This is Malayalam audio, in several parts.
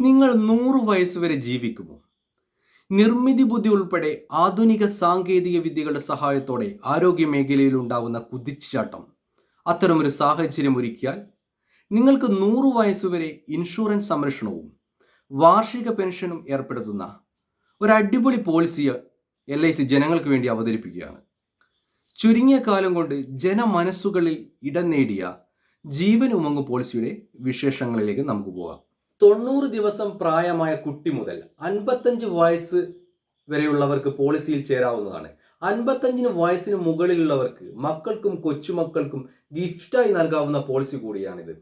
നിങ്ങൾ നൂറ് വയസ്സുവരെ ജീവിക്കുമോ? നിർമ്മിതി ബുദ്ധി ഉൾപ്പെടെ ആധുനിക സാങ്കേതിക വിദ്യകളുടെ സഹായത്തോടെ ആരോഗ്യ മേഖലയിൽ ഉണ്ടാവുന്ന കുതിച്ചുചാട്ടം. അത്തരമൊരു സാഹചര്യം ഒരുക്കിയാൽ നിങ്ങൾക്ക് നൂറ് വയസ്സുവരെ ഇൻഷുറൻസ് സംരക്ഷണവും വാർഷിക പെൻഷനും ഏർപ്പെടുത്തുന്ന ഒരു അടിപൊളി പോളിസി എൽ ഐ സി ജനങ്ങൾക്ക് വേണ്ടി അവതരിപ്പിക്കുകയാണ്. ചുരുങ്ങിയ കാലം കൊണ്ട് ജനമനസ്സുകളിൽ ഇടം നേടിയ ജീവൻ ഉമങ്ങ് പോളിസിയുടെ വിശേഷങ്ങളിലേക്ക് നമുക്ക് പോകാം. തൊണ്ണൂറ് ദിവസം പ്രായമായ കുട്ടി മുതൽ അൻപത്തഞ്ച് വയസ്സ് വരെയുള്ളവർക്ക് പോളിസിയിൽ ചേരാവുന്നതാണ്. അൻപത്തഞ്ചിന് വയസ്സിന് മുകളിലുള്ളവർക്ക് മക്കൾക്കും കൊച്ചുമക്കൾക്കും ഗിഫ്റ്റായി നൽകാവുന്ന പോളിസി കൂടിയാണിത്.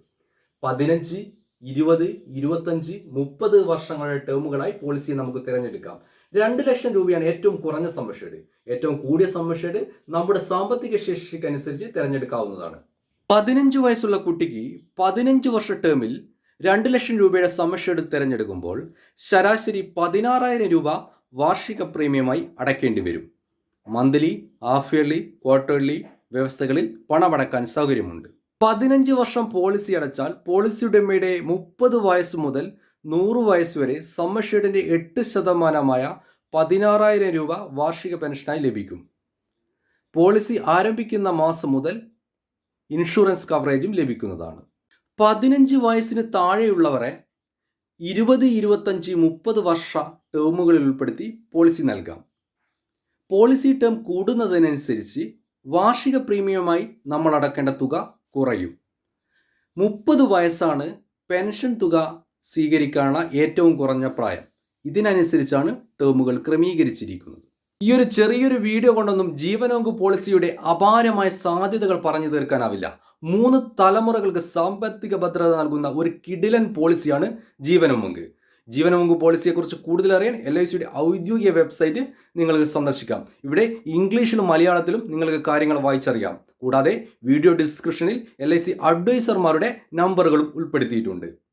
പതിനഞ്ച് ഇരുപത് ഇരുപത്തഞ്ച് മുപ്പത് വർഷങ്ങളുടെ ടേമുകളായി പോളിസി നമുക്ക് തിരഞ്ഞെടുക്കാം. രണ്ട് ലക്ഷം രൂപയാണ് ഏറ്റവും കുറഞ്ഞ സമ്മർഷേഡ് ഏറ്റവും കൂടിയ സമ്മർഷേഡ് നമ്മുടെ സാമ്പത്തിക ശേഷിക്കനുസരിച്ച് തിരഞ്ഞെടുക്കാവുന്നതാണ്. പതിനഞ്ച് വയസ്സുള്ള കുട്ടിക്ക് പതിനഞ്ച് വർഷ ടേമിൽ രണ്ട് ലക്ഷം രൂപയുടെ സമ്മർഷേഡ് തിരഞ്ഞെടുക്കുമ്പോൾ ശരാശരി പതിനാറായിരം രൂപ വാർഷിക പ്രീമിയമായി അടയ്ക്കേണ്ടി വരും. മന്ത്ലി ഹാഫ് ഇയർലി ക്വാർട്ടർലി വ്യവസ്ഥകളിൽ പണമടക്കാൻ സൗകര്യമുണ്ട്. പതിനഞ്ച് വർഷം പോളിസി അടച്ചാൽ പോളിസി ഉടമയുടെ മുപ്പത് വയസ്സ് മുതൽ നൂറ് വയസ്സ് വരെ സമ്മർഷേഡിന്റെ എട്ട് ശതമാനമായ പതിനാറായിരം രൂപ വാർഷിക പെൻഷനായി ലഭിക്കും. പോളിസി ആരംഭിക്കുന്ന മാസം മുതൽ ഇൻഷുറൻസ് കവറേജും ലഭിക്കുന്നതാണ്. പതിനഞ്ച് വയസ്സിന് താഴെയുള്ളവരെ ഇരുപത് ഇരുപത്തഞ്ച് മുപ്പത് വർഷ ടേമുകളിൽ ഉൾപ്പെടുത്തി പോളിസി നൽകാം. പോളിസി ടേം കൂടുന്നതിനനുസരിച്ച് വാർഷിക പ്രീമിയമായി നമ്മൾ അടക്കേണ്ട തുക കുറയും. മുപ്പത് വയസ്സാണ് പെൻഷൻ തുക സ്വീകരിക്കാനുള്ള ഏറ്റവും കുറഞ്ഞ പ്രായം. ഇതിനനുസരിച്ചാണ് ടേമുകൾ ക്രമീകരിച്ചിരിക്കുന്നത്. ഈ ഒരു ചെറിയൊരു വീഡിയോ കൊണ്ടൊന്നും ജീവനോങ്ക് പോളിസിയുടെ അപാരമായ സാധ്യതകൾ പറഞ്ഞു തീർക്കാനാവില്ല. മൂന്ന് തലമുറകൾക്ക് സാമ്പത്തിക ഭദ്രത നൽകുന്ന ഒരു കിടിലൻ പോളിസിയാണ് ജീവനമുങ്ക്. ജീവനമുങ്ക് പോളിസിയെക്കുറിച്ച് കൂടുതൽ അറിയാൻ എൽ ഐ സിയുടെ ഔദ്യോഗിക വെബ്സൈറ്റ് നിങ്ങൾക്ക് സന്ദർശിക്കാം. ഇവിടെ ഇംഗ്ലീഷിലും മലയാളത്തിലും നിങ്ങൾക്ക് കാര്യങ്ങൾ വായിച്ചറിയാം. കൂടാതെ വീഡിയോ ഡിസ്ക്രിപ്ഷനിൽ എൽ ഐ സി അഡ്വൈസർമാരുടെ നമ്പറുകളും ഉൾപ്പെടുത്തിയിട്ടുണ്ട്.